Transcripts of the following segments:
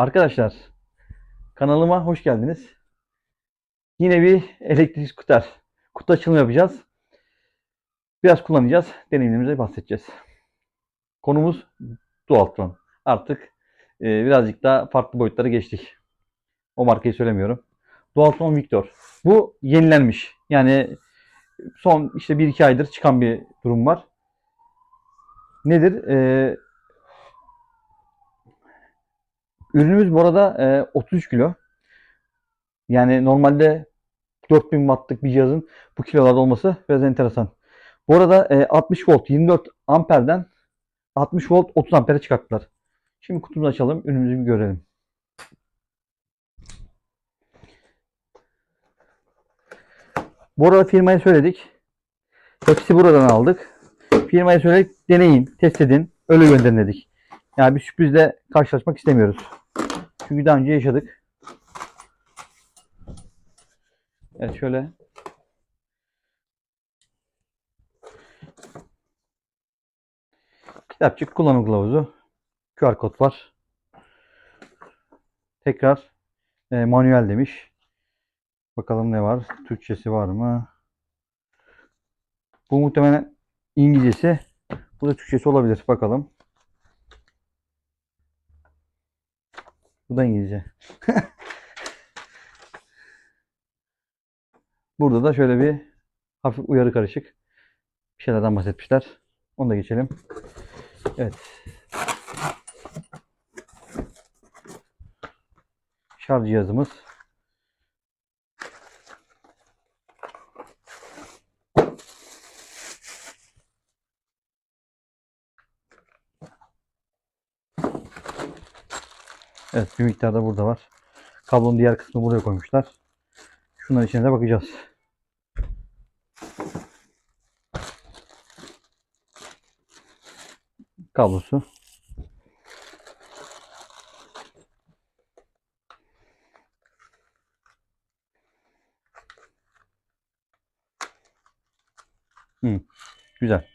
Arkadaşlar kanalıma hoş geldiniz. Yine bir elektrikli skuter kutu açılımı yapacağız. Biraz kullanacağız. Deneyimlerimize bahsedeceğiz. Konumuz Dualtron. Artık e, birazcık daha farklı boyutlara geçtik. O markayı söylemiyorum. Dualtron Victor. Bu yenilenmiş. Yani son işte 1-2 aydır çıkan bir durum var. Nedir? Ee, ürünümüz bu arada e, 33 kilo. Yani normalde 4000 wattlık bir cihazın bu kilolarda olması biraz enteresan. Bu arada e, 60 volt 24 amperden 60 volt 30 ampere çıkarttılar. Şimdi kutumuzu açalım. Ürünümüzü bir görelim. Bu arada firmaya söyledik. Hepsi buradan aldık. Firmaya söyledik. Deneyin, test edin. Öyle gönderin dedik. Yani bir sürprizle karşılaşmak istemiyoruz. Çünkü daha önce yaşadık. Evet şöyle. Kitapçık kullanım kılavuzu. QR kod var. Tekrar e, manuel demiş. Bakalım ne var? Türkçesi var mı? Bu muhtemelen İngilizcesi. Bu da Türkçesi olabilir. Bakalım. Bu da İngilizce. Burada da şöyle bir hafif uyarı karışık bir şeylerden bahsetmişler. Onu da geçelim. Evet. Şarj cihazımız. Evet bir miktar da burada var. Kablonun diğer kısmını buraya koymuşlar. Şunların içine de bakacağız. Kablosu. Hı, güzel.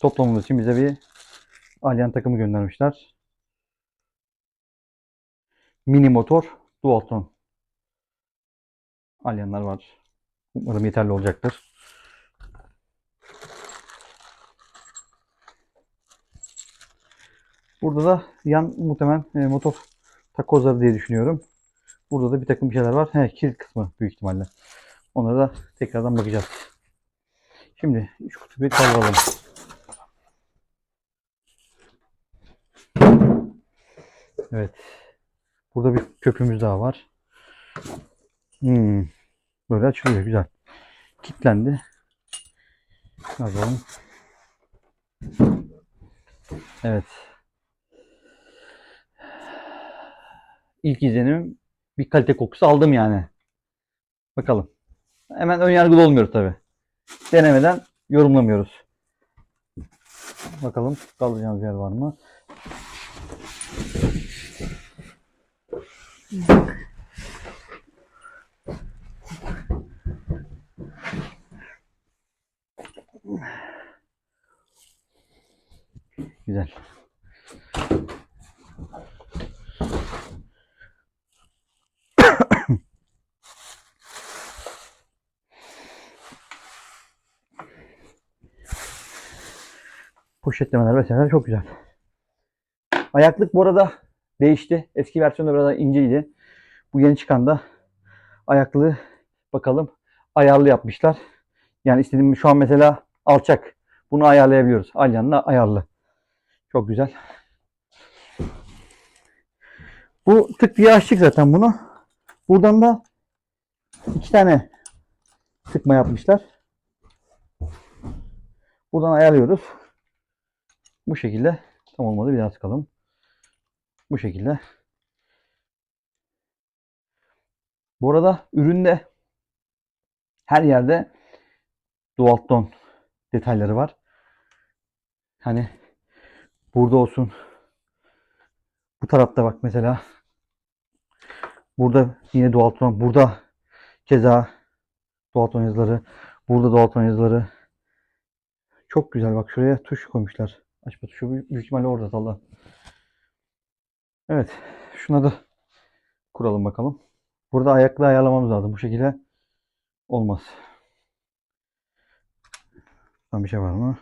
Toplamımız için bize bir alyan takımı göndermişler. Mini motor Dualtron. Alyanlar var. Umarım yeterli olacaktır. Burada da yan muhtemelen e, motor takozları diye düşünüyorum. Burada da bir takım şeyler var. He, kilit kısmı büyük ihtimalle. Onlara da tekrardan bakacağız. Şimdi şu kutuyu bir kaldıralım. Evet. Burada bir köpüğümüz daha var. Hmm. Böyle açılıyor. Güzel. Kilitlendi. Bakalım. Evet. İlk izlenim bir kalite kokusu aldım yani. Bakalım. Hemen ön yargılı olmuyoruz tabi. Denemeden yorumlamıyoruz. Bakalım kalacağımız yer var mı? Güzel. Poşetlemeler vesaire çok güzel. Ayaklık bu arada değişti. Eski versiyonda biraz daha inceydi. Bu yeni çıkan da ayaklığı bakalım ayarlı yapmışlar. Yani istediğim şu an mesela alçak. Bunu ayarlayabiliyoruz. Alyanla ayarlı. Çok güzel. Bu tık diye açtık zaten bunu. Buradan da iki tane sıkma yapmışlar. Buradan ayarlıyoruz. Bu şekilde tam olmadı bir daha sıkalım. Bu şekilde. Bu arada üründe her yerde Dualtron detayları var. Hani burada olsun. Bu tarafta bak mesela. Burada yine Dualtron. Burada keza Dualtron yazıları. Burada Dualtron yazıları. Çok güzel. Bak şuraya tuş koymuşlar. Açma tuşu büyük ihtimalle orada Allah. Evet. Şuna da Kuralım bakalım. Burada ayaklı ayarlamamız lazım. Bu şekilde olmaz. Tam bir şey var mı?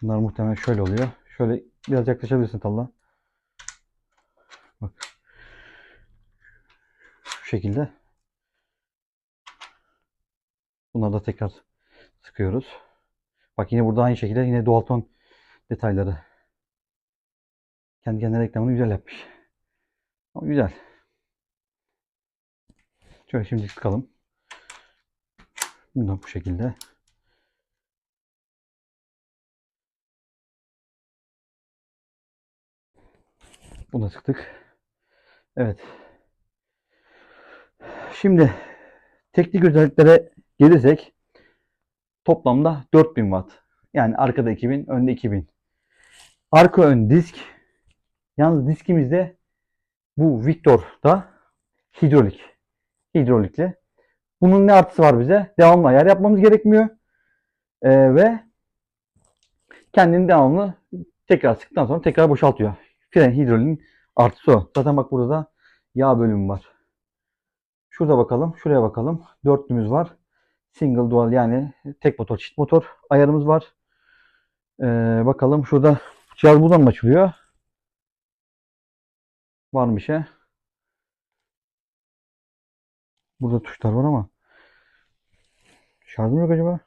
Şunlar muhtemelen şöyle oluyor. Şöyle biraz yaklaşabilirsin Talha. Bak. Şu şekilde. Bunları da tekrar sıkıyoruz. Bak yine burada aynı şekilde yine dual ton detayları. Kendi kendine reklamını güzel yapmış. Ama güzel. Şöyle şimdi sıkalım. Bundan bu şekilde. Bunu da sıktık. Evet. Şimdi teknik özelliklere gelirsek toplamda 4000 watt. Yani arkada 2000, önde 2000. Arka ön disk. Yalnız diskimizde bu Victor'da hidrolik. Hidrolikli. Bunun ne artısı var bize? Devamlı ayar yapmamız gerekmiyor. Ee, ve kendini devamlı tekrar sıktıktan sonra tekrar boşaltıyor. Fren hidroliğin artısı o. Zaten bak burada da yağ bölümü var. Şurada bakalım. Şuraya bakalım. Dörtlümüz var. Single dual yani tek motor çift motor ayarımız var. Ee, bakalım şurada cihaz buradan mı açılıyor? Var mı şey? Burada tuşlar var ama şarjım yok acaba?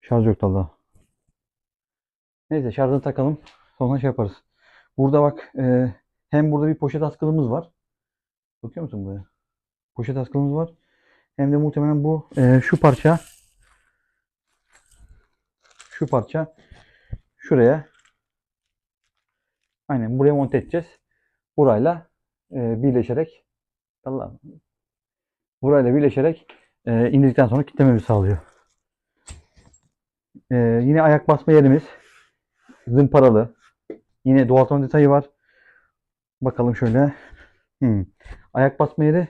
Şarj yok Allah. Neyse şarjını takalım. Sonra şey yaparız. Burada bak e, hem burada bir poşet askılımız var. Bakıyor musun buraya? Poşet askılımız var. Hem de muhtemelen bu e, şu parça şu parça şuraya aynen buraya monte edeceğiz. Burayla e, birleşerek Allah burayla birleşerek e, indirdikten sonra kitlememizi sağlıyor. E, yine ayak basma yerimiz zımparalı. Yine ton detayı var. Bakalım şöyle. Hmm. Ayak basma yeri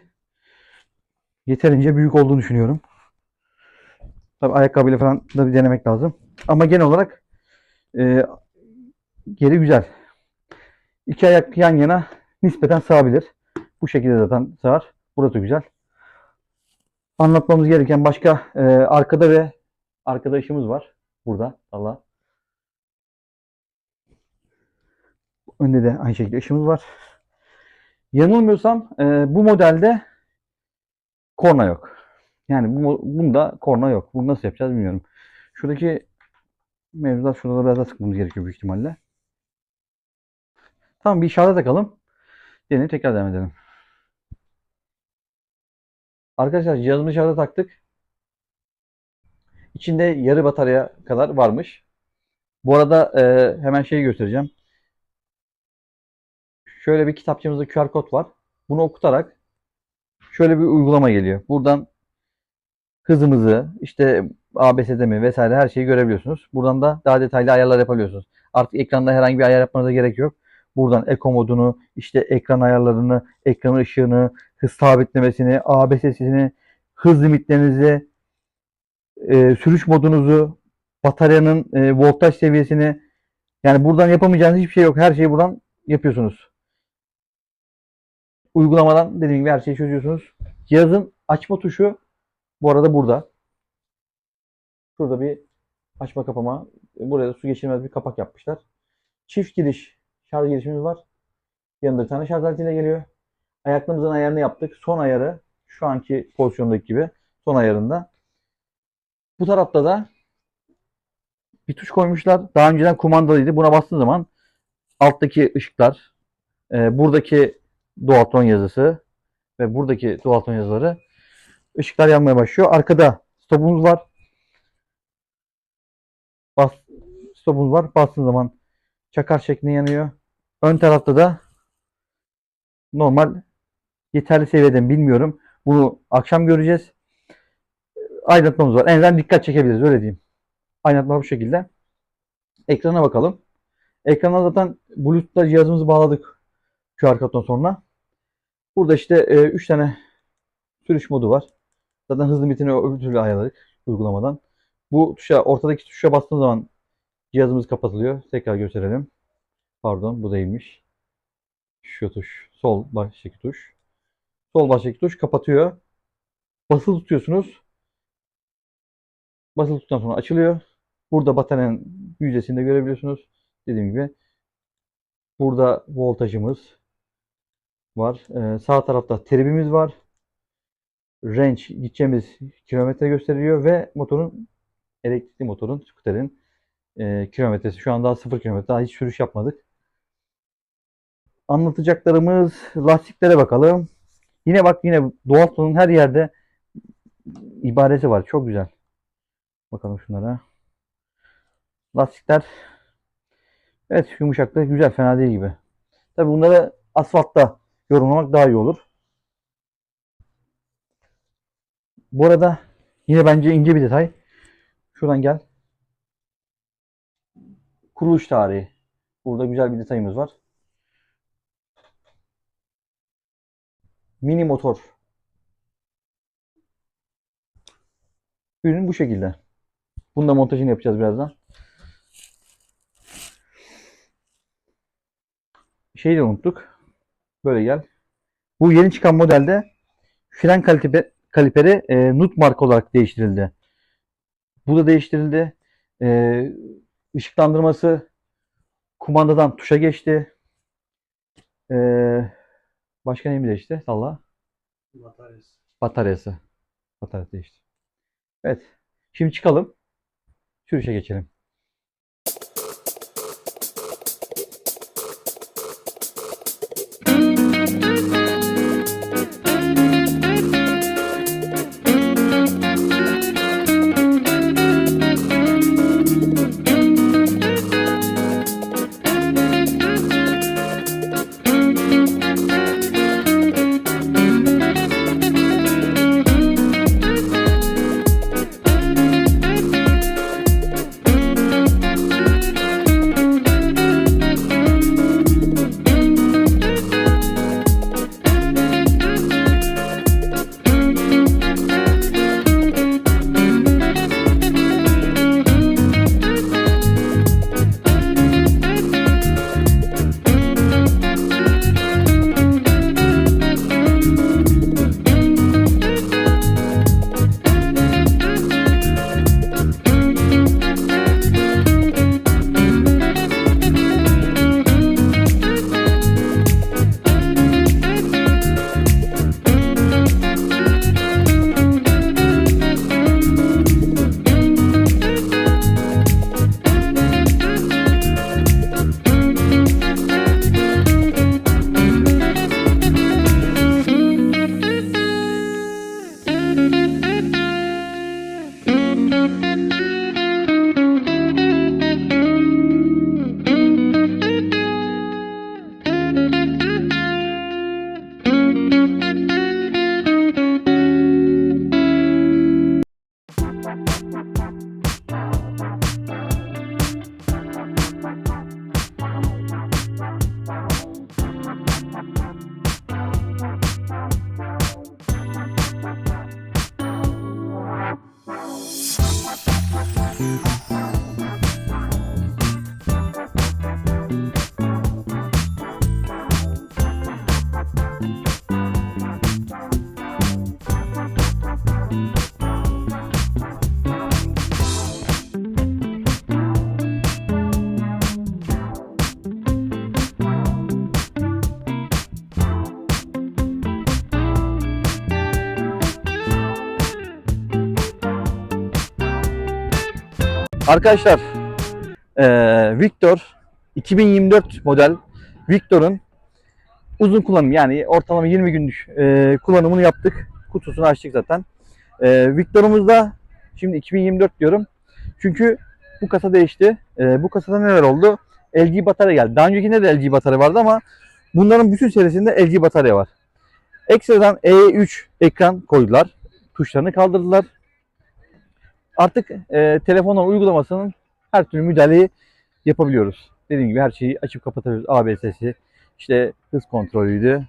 yeterince büyük olduğunu düşünüyorum. Tabii ayakkabıyla falan da bir denemek lazım. Ama genel olarak e, geri güzel. İki ayak yan yana nispeten sığabilir. Bu şekilde zaten sığar. Burası güzel. Anlatmamız gereken başka e, arkada ve arkada işimiz var. Burada. Allah. Önde de aynı şekilde ışığımız var. Yanılmıyorsam e, bu modelde korna yok. Yani bu, bunda korna yok. Bunu nasıl yapacağız bilmiyorum. Şuradaki mevzular şurada biraz daha sıkmamız gerekiyor büyük ihtimalle. Tamam bir işaret takalım. Deneyip tekrar devam edelim. Arkadaşlar cihazımızı şarja taktık. İçinde yarı batarya kadar varmış. Bu arada e, hemen şeyi göstereceğim. Şöyle bir kitapçımızda QR kod var. Bunu okutarak şöyle bir uygulama geliyor. Buradan hızımızı, işte ABS'de mi vesaire her şeyi görebiliyorsunuz. Buradan da daha detaylı ayarlar yapabiliyorsunuz. Artık ekranda herhangi bir ayar yapmanıza gerek yok. Buradan eko modunu, işte ekran ayarlarını, ekran ışığını, hız sabitlemesini, ABS'sini, hız limitlerinizi, e, sürüş modunuzu, bataryanın e, voltaj seviyesini yani buradan yapamayacağınız hiçbir şey yok. Her şeyi buradan yapıyorsunuz. Uygulamadan dediğim gibi her şeyi çözüyorsunuz. Cihazın açma tuşu bu arada burada. Şurada bir açma kapama. Buraya da su geçirmez bir kapak yapmışlar. Çift giriş şarj girişimiz var. Yanında bir tane şarj aletiyle geliyor. Ayaklığımızın ayarını yaptık. Son ayarı şu anki pozisyondaki gibi son ayarında. Bu tarafta da bir tuş koymuşlar. Daha önceden kumandalıydı. Buna bastığın zaman alttaki ışıklar, e, buradaki Dualton yazısı ve buradaki Dualton yazıları ışıklar yanmaya başlıyor. Arkada stopumuz var. Bas, stopumuz var. Bastığın zaman çakar şeklinde yanıyor. Ön tarafta da normal yeterli seviyeden bilmiyorum. Bunu akşam göreceğiz. Aydınlatmamız var. En azından dikkat çekebiliriz öyle diyeyim. Aydınlatma bu şekilde. Ekrana bakalım. Ekrana zaten Bluetooth'la cihazımızı bağladık. QR koddan sonra. Burada işte 3 tane sürüş modu var. Zaten hız limitini öbür türlü ayarladık uygulamadan. Bu tuşa, ortadaki tuşa bastığım zaman cihazımız kapatılıyor. Tekrar gösterelim. Pardon bu değilmiş. Şu tuş. Sol baştaki tuş. Sol baştaki tuş kapatıyor. Basılı tutuyorsunuz. Basılı tuttuktan sonra açılıyor. Burada bataryanın yüzdesini de görebiliyorsunuz. Dediğim gibi. Burada voltajımız var. Ee, sağ tarafta tribimiz var. Range gideceğimiz kilometre gösteriyor ve motorun elektrikli motorun skuterin e, kilometresi. Şu an daha 0 kilometre. Daha hiç sürüş yapmadık. Anlatacaklarımız lastiklere bakalım. Yine bak yine Dualton'un her yerde ibaresi var. Çok güzel. Bakalım şunlara. Lastikler evet yumuşaklığı güzel. Fena değil gibi. Tabi bunları asfaltta yorumlamak daha iyi olur. Bu arada yine bence ince bir detay. Şuradan gel. Kuruluş tarihi. Burada güzel bir detayımız var. Mini motor. Ürün bu şekilde. Bunun da montajını yapacağız birazdan. Şeyi de unuttuk. Böyle gel. Bu yeni çıkan modelde fren kalipe, kaliperi e, Nut marka olarak değiştirildi. Bu da değiştirildi. E, ışıklandırması kumandadan tuşa geçti. E, başka neyimiz değişti? Salla. Bataryası. Bataryası. Bataryası değişti. Evet. Şimdi çıkalım. Sürüşe geçelim. Arkadaşlar eee, Victor 2024 model Victor'un uzun kullanım yani ortalama 20 günlük eee, kullanımını yaptık. Kutusunu açtık zaten. Eee Victor'umuzda şimdi 2024 diyorum. Çünkü bu kasa değişti. Eee, bu kasada neler oldu? LG batarya geldi. Daha öncekinde de LG batarya vardı ama bunların bütün serisinde LG batarya var. Ekstradan E3 ekran koydular. Tuşlarını kaldırdılar artık e, telefondan uygulamasının her türlü müdahaleyi yapabiliyoruz. Dediğim gibi her şeyi açıp kapatabiliyoruz. ABS'si, işte hız kontrolüydü.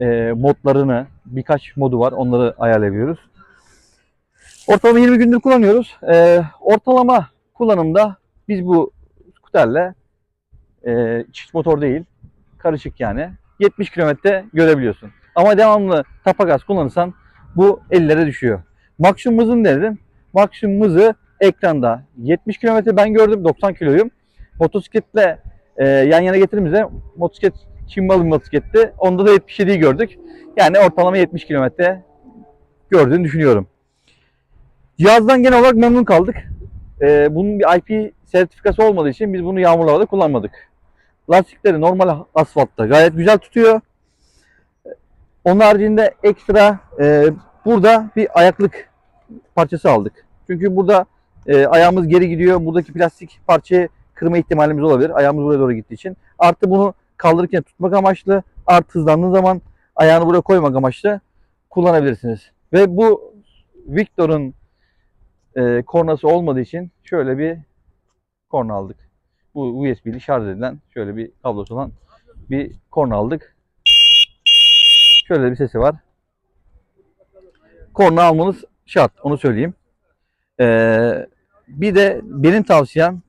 E, modlarını, birkaç modu var. Onları ayarlayabiliyoruz. Ortalama 20 gündür kullanıyoruz. E, ortalama kullanımda biz bu skuterle e, çift motor değil, karışık yani. 70 kilometre görebiliyorsun. Ama devamlı tapa gaz kullanırsan bu 50'lere düşüyor. Maksimum hızın ne Maksimum hızı ekranda 70 kilometre ben gördüm 90 kiloyum. Motosikletle e, yan yana getirdiğimizde motosiklet Çin malı bir motosikletti. Onda da 77'yi gördük. Yani ortalama 70 kilometre gördüğünü düşünüyorum. Cihazdan genel olarak memnun kaldık. E, bunun bir IP sertifikası olmadığı için biz bunu yağmurlu havada kullanmadık. Lastikleri normal asfaltta gayet güzel tutuyor. Onun haricinde ekstra e, burada bir ayaklık parçası aldık. Çünkü burada e, ayağımız geri gidiyor. Buradaki plastik parçayı kırma ihtimalimiz olabilir. Ayağımız buraya doğru gittiği için. Artı bunu kaldırırken tutmak amaçlı. Artı hızlandığın zaman ayağını buraya koymak amaçlı kullanabilirsiniz. Ve bu Victor'un e, kornası olmadığı için şöyle bir korna aldık. Bu USB'li şarj edilen şöyle bir kablosu olan bir korna aldık. Şöyle bir sesi var. Korna almanız şart. Onu söyleyeyim. Ee, bir de benim tavsiyem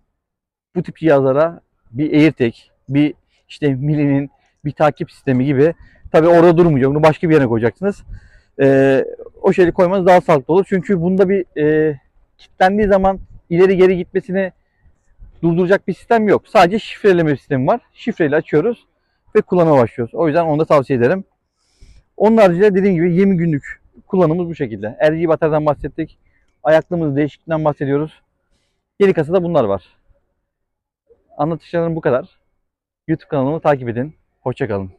bu tip cihazlara bir AirTag, bir işte Mili'nin bir takip sistemi gibi tabi orada durmayacak. Bunu başka bir yere koyacaksınız. Ee, o şeyi koymanız daha sağlıklı olur. Çünkü bunda bir e, kilitlendiği zaman ileri geri gitmesini durduracak bir sistem yok. Sadece şifreleme bir sistemi var. Şifreyle açıyoruz ve kullanıma başlıyoruz. O yüzden onu da tavsiye ederim. Onun haricinde dediğim gibi 20 günlük kullanımımız bu şekilde. RGB bataryadan bahsettik. Ayaklığımız değişikliğinden bahsediyoruz. Geri kasada bunlar var. Anlatışlarım bu kadar. YouTube kanalımı takip edin. Hoşçakalın.